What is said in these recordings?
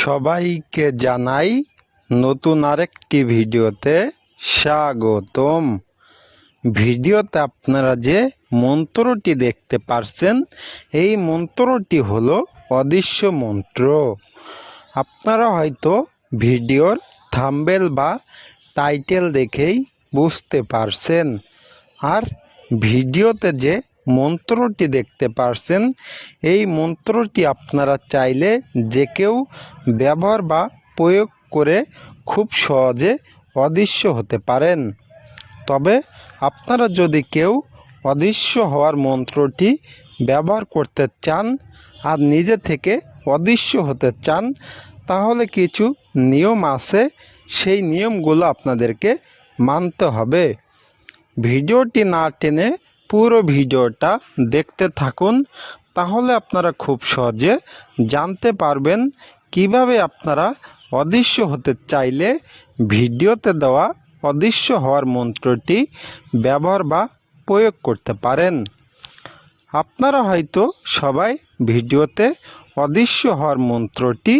সবাইকে জানাই নতুন আরেকটি ভিডিওতে স্বাগতম। ভিডিওতে আপনারা যে মন্ত্রটি দেখতে পারছেন, এই মন্ত্রটি হলো অদৃশ্য মন্ত্র। আপনারা হয়তো ভিডিওর থাম্বেল বা টাইটেল দেখেই বুঝতে পারছেন। আর ভিডিওতে যে মন্ত্রটি দেখতে পারছেন। এই মন্ত্রটি আপনারা চাইলে যে কেউ ব্যবহার বা প্রয়োগ করে খুব সহজে অদৃশ্য হতে পারেন। তবে আপনারা যদি কেউ অদৃশ্য হওয়ার মন্ত্রটি ব্যবহার করতে চান আর নিজে থেকে অদৃশ্য হতে চান, তাহলে কিছু নিয়ম আছে। সেই নিয়মগুলো আপনাদেরকে মানতে হবে। ভিডিওটি না টেনে পুরো ভিডিওটা দেখতে থাকুন, তাহলে আপনারা খুব সহজে জানতে পারবেন কীভাবে আপনারা অদৃশ্য হতে চাইলে ভিডিওতে দেওয়া অদৃশ্য হওয়ার মন্ত্রটি ব্যবহার বা প্রয়োগ করতে পারেন। আপনারা হয়তো সবাই ভিডিওতে অদৃশ্য হওয়ার মন্ত্রটি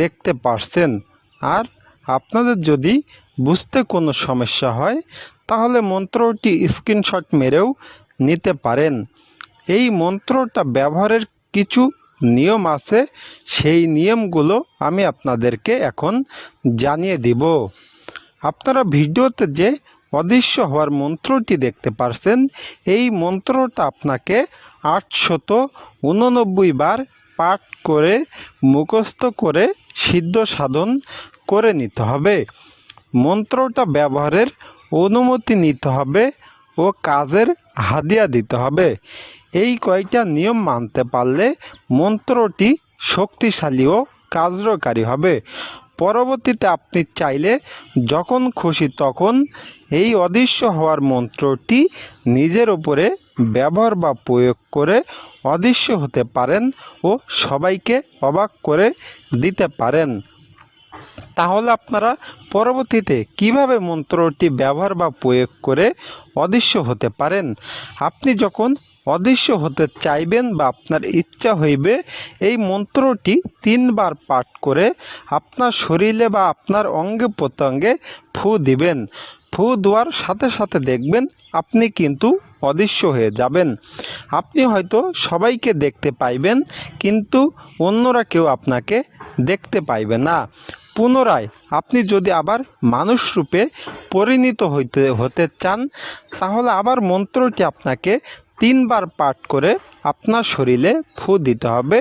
দেখতে পারছেন। আর আপনাদের যদি বুঝতে কোনো সমস্যা হয়, তাহলে মন্ত্রটি স্ক্রিনশট মেরেও নিতে পারেন। এই মন্ত্রটা ব্যবহারের কিছু নিয়ম আছে। সেই নিয়মগুলো আমি আপনাদেরকে এখন জানিয়ে দিব। আপনারা ভিডিওতে যে অদৃশ্য হওয়ার মন্ত্রটি দেখতে পারছেন, এই মন্ত্রটা আপনাকে আটশত উননব্বই বার পাঠ করে, মুখস্থ করে, সিদ্ধ সাধন করে নিতে হবে। মন্ত্রটা ব্যবহারের অনুমতি নিতে হবে ও কাজের হাদিয়া দিতে হবে। এই কয়টা নিয়ম মানতে পারলে মন্ত্রটি শক্তিশালী ও কার্যকারী হবে। পরবর্তীতে আপনি চাইলে যখন খুশি তখন এই অদৃশ্য হওয়ার মন্ত্রটি নিজের উপরে ব্যবহার বা প্রয়োগ করে অদৃশ্য হতে পারেন ও সবাইকে অবাক করে দিতে পারেন। তাহলে আপনারা পরবর্তীতে কীভাবে মন্ত্রটি ব্যবহার বা প্রয়োগ করে অদৃশ্য হতে পারেন? আপনি যখন অদৃশ্য হতে চাইবেন বা আপনার ইচ্ছা হইবে, এই মন্ত্রটি তিনবার পাঠ করে আপনার শরীরে বা আপনার অঙ্গে প্রত্যঙ্গে ফু দিবেন। ফু দেওয়ার সাথে সাথে দেখবেন আপনি কিন্তু অদৃশ্য হয়ে যাবেন। আপনি হয়তো সবাইকে দেখতে পাইবেন, কিন্তু অন্যরা কেউ আপনাকে দেখতে পাইবে না। পুনরায় আপনি যদি আবার মানুষ রূপে পরিণত হইতে, হতে চান, তাহলে আবার মন্ত্রটি আপনাকে তিনবার পাঠ করে আপনার শরীরে ফু দিতে হবে।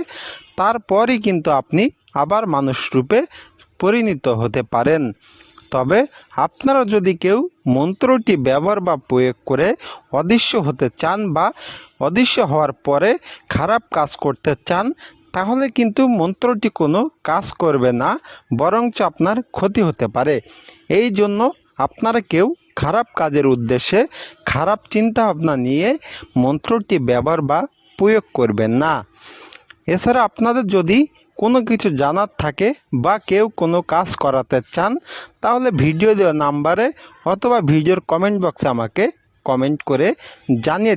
তারপরই কিন্তু আপনি আবার মানুষ রূপে পরিণত হতে পারেন। তবে আপনারা যদি কেউ মন্ত্রটি ব্যবহার বা প্রয়োগ করে অদৃশ্য হতে চান বা অদৃশ্য হওয়ার পরে খারাপ কাজ করতে চান তাহলে কিন্তু মন্ত্রটি কোনো কাজ করবে না, বরঞ্চ আপনার ক্ষতি হতে পারে। এই জন্য আপনারা কেউ খারাপ কাজের উদ্দেশ্যে খারাপ চিন্তা ভাবনা নিয়ে মন্ত্রটি ব্যবহার বা প্রয়োগ করবেন না। এছাড়া আপনাদের যদি কোনো কিছু জানার থাকে বা কেউ কোনো কাজ করাতে চান, তাহলে ভিডিও দেওয়া নাম্বারে অথবা ভিডিওর কমেন্ট বক্সে আমাকে কমেন্ট করে জানিয়ে